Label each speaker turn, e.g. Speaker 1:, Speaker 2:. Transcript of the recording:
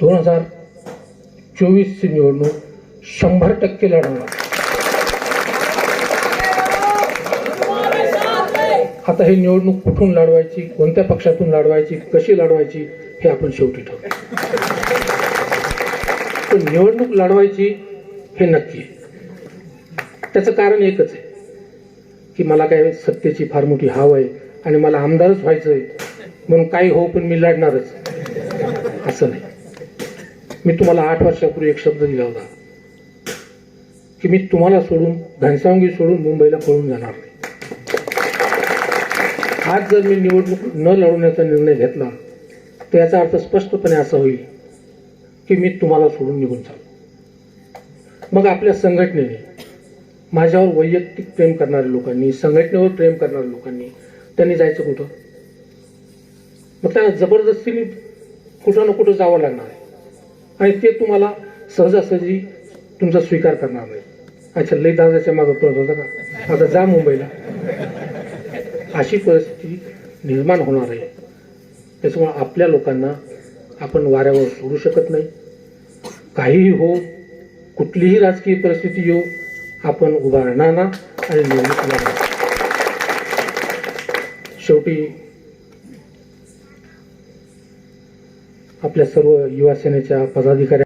Speaker 1: दोन हजार चोवीसची निवडणूक शंभर टक्के लढवणार. आता ही निवडणूक कुठून लढवायची कोणत्या पक्षातून लढवायची कशी लढवायची हे आपण शेवटी ठरवू. पण निवडणूक लढवायची हे नक्की आहे. त्याचं कारण एकच आहे की मला काय सत्तेची फार मोठी हाव आहे आणि मला आमदारच व्हायचं आहे म्हणून काही हो पण मी लढणारच. असं नाही. मी तुम्हाला आठ वर्षापूर्वी एक शब्द दिला होता. की मी तुम्हाला सोडून घनसावंगी सोडून मुंबईला पळून जाणार नाही. आज जर मी निवडणूक न लढवण्याचा निर्णय घेतला तर याचा अर्थ स्पष्टपणे असा होईल की मी तुम्हाला सोडून निघून चाललो. मग आपल्या संघटनेने माझ्यावर वैयक्तिक प्रेम करणाऱ्या लोकांनी संघटनेवर प्रेम करणाऱ्या लोकांनी त्यांनी जायचं कुठं? मग त्यांना जबरदस्तीने कुठं ना कुठं जावं लागणार आहे. आणि ते तुम्हाला सहजासहजी तुमचा स्वीकार करणार नाही. अच्छा लई दादाच्या मागं पळत होता का? आता जा मुंबईला. अशी परिस्थिती निर्माण होणार आहे. त्याच्यामुळं आपल्या लोकांना आपण वाऱ्यावर सोडू शकत नाही. काहीही हो कुठलीही राजकीय परिस्थिती येऊ आपण उभा राहणार ना आणि निवडणूक शेवटी आपल्या सर्व युवा सेनेच्या पदाधिकारी